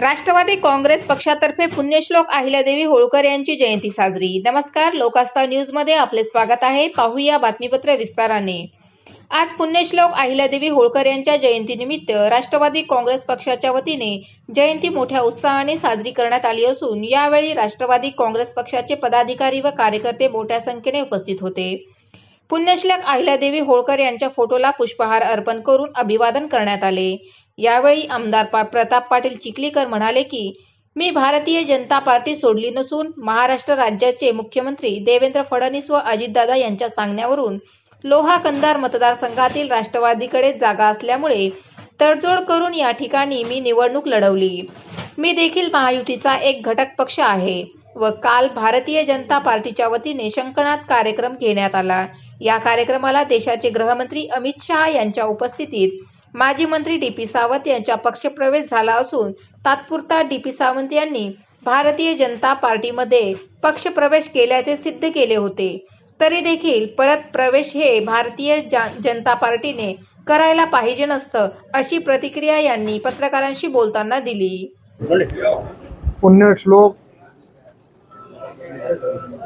राष्ट्रवादी काँग्रेस पक्षातर्फे पुण्यश्लोक अहिल्यादेवी होळकर यांची जयंती साजरी. नमस्कार लोकास्ता न्यूजमध्ये आपले स्वागत आहे. पाहूया बातमीपत्र विस्ताराने. आज पुण्यश्लोक अहिल्यादेवी होळकर यांच्या जयंतीनिमित्त राष्ट्रवादी काँग्रेस पक्षाच्या वतीने जयंती मोठ्या उत्साहाने साजरी करण्यात आली असून यावेळी राष्ट्रवादी काँग्रेस पक्षाचे पदाधिकारी व कार्यकर्ते मोठ्या संख्येने उपस्थित होते. पुण्यश्लोक अहिल्यादेवी होळकर यांच्या फोटोला पुष्पहार अर्पण करून अभिवादन करण्यात आले. यावेळी आमदार पा प्रताप पाटील चिखलीकर म्हणाले की मी भारतीय जनता पार्टी सोडली नसून महाराष्ट्र राज्याचे मुख्यमंत्री देवेंद्र फडणवीस व अजितदादा यांच्या सांगण्यावरून लोहा कंदार मतदारसंघातील राष्ट्रवादीकडे जागा असल्यामुळे तडजोड करून या ठिकाणी मी निवडणूक लढवली. मी देखील महायुतीचा एक घटक पक्ष आहे व काल भारतीय जनता पार्टीच्या वतीने शंकनाथ कार्यक्रम घेण्यात आला. या कार्यक्रमाला देशाचे गृहमंत्री अमित शहा यांच्या उपस्थितीत माजी मंत्री डी पी सावंत यांचा पक्षप्रवेश झाला असून तात्पुरता डी पी सावंत यांनी भारतीय जनता पार्टीमध्ये पक्षप्रवेश केल्याचे सिद्ध केले होते. तरी देखील परत प्रवेश हे भारतीय जनता पार्टीने करायला पाहिजे नसतं अशी प्रतिक्रिया यांनी पत्रकारांशी बोलताना दिली. पुण्यश्लोक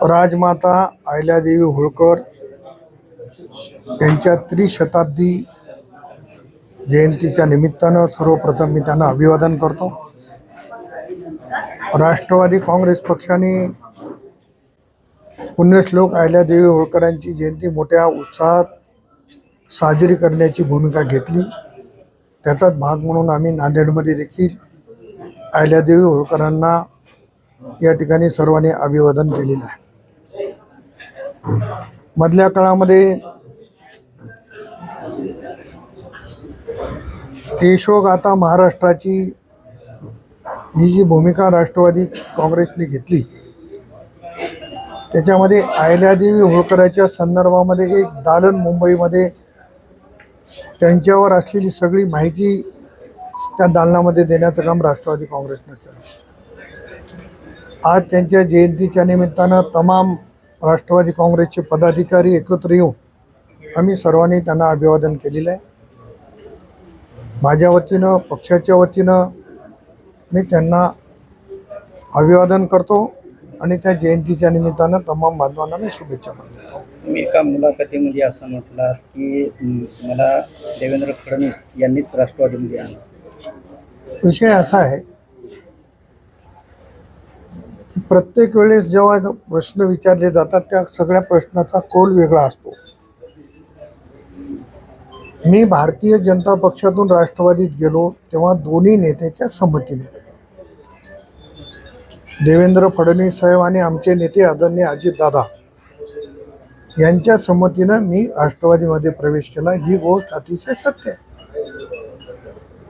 राजमाता अहिल्यादेवी होळकर यांच्या त्रिशताब्दी जयंतीच्या निमित्तानं सर्वप्रथम मी त्यांना अभिवादन करतो. राष्ट्रवादी काँग्रेस पक्षाने पुण्यश्लोक अहिल्यादेवी होळकरांची जयंती मोठ्या उत्साहात साजरी करण्याची भूमिका घेतली. त्याचाच भाग म्हणून आम्ही नांदेडमध्ये देखील अहिल्यादेवी होळकरांना या ठिकाणी सर्वांनी अभिवादन केलेलं आहे. मधल्या काळामध्ये यशोगाथा महाराष्ट्राची ही जी भूमिका राष्ट्रवादी काँग्रेसने घेतली त्याच्यामध्ये आयल्यादेवी होळकराच्या संदर्भामध्ये एक दालन मुंबईमध्ये त्यांच्यावर असलेली सगळी माहिती त्या दालनामध्ये देण्याचं काम राष्ट्रवादी काँग्रेसनं केलं. आज त्यांच्या जयंतीच्या निमित्तानं तमाम राष्ट्रवादी काँग्रेसचे पदाधिकारी एकत्र येऊन आम्ही सर्वांनी त्यांना अभिवादन केलेलं आहे. माझ्या वतीनं पक्षाच्या वतीनं मी त्यांना अभिवादन करतो आणि त्या जयंतीच्या निमित्तानं तमाम बांधवांना मी शुभेच्छा मानतो तुम्ही एका मुलाखतीमध्ये असं म्हटलात की मला देवेंद्र फडणवीस यांनीच राष्ट्रवादीमध्ये आणलं. विषय असा आहे की प्रत्येक वेळेस जेव्हा प्रश्न विचारले जातात त्या सगळ्या प्रश्नाचा कोल वेगळा असतो. मी भारतीय जनता पक्षातून राष्ट्रवादीत गेलो तेव्हा दोन्ही नेत्याच्या संमतीने. देवेंद्र फडणवीस साहेब आणि आमचे नेते आदरणीय अजितदादा यांच्या संमतीनं मी राष्ट्रवादीमध्ये प्रवेश केला. ही गोष्ट अतिशय सत्य आहे.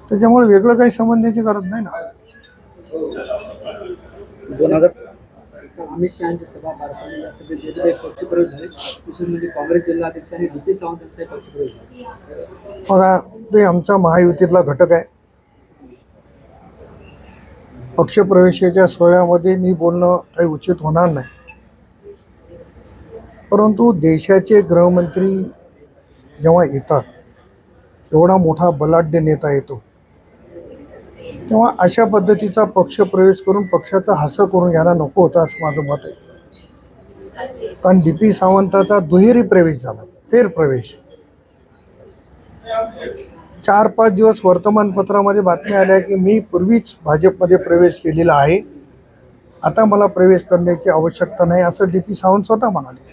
त्याच्यामुळे वेगळं काही समजण्याची गरज नाही ना. दोन हजार अमित शहाची सभा भारताने या सभेत एक पक्षप्रवेश झाले दुसरे म्हणजे काँग्रेस जिल्हाध्यक्ष आणि डी सावंत यांचा पक्षप्रवेश झाला. बघा ते आमचा महायुतीतला घटक आहे. पक्षप्रवेशाच्या सोहळ्यामध्ये मी बोलणं काही उचित होणार नाही. परंतु देशाचे गृहमंत्री जेव्हा येतात एवढा मोठा बलाढ्य नेता येतो. तेव्हा अशा पद्धतीचा पक्ष प्रवेश करून पक्षाचा हसं करून घ्यायला नको होता असं माझं मत आहे. कारण डी पी सावंताचा दुहेरी प्रवेश झाला फेर प्रवेश. चार पाच दिवस वर्तमानपत्रामध्ये बातम्या आल्या की मी पूर्वीच भाजपमध्ये प्रवेश केलेला आहे. आता मला प्रवेश करण्याची आवश्यकता नाही असं डी पी सावंत स्वतः म्हणाले.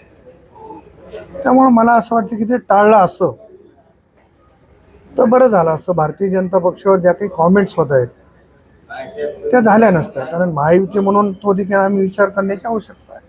त्यामुळं मला असं वाटतं की ते टाळलं असं तर बरं झालं असतं. भारतीय जनता पक्षावर ज्या काही कॉमेंट्स होत आहेत त्या झाल्या नसत्या. कारण महायुती म्हणून तो देखील आम्ही विचार करण्याची आवश्यकता आहे.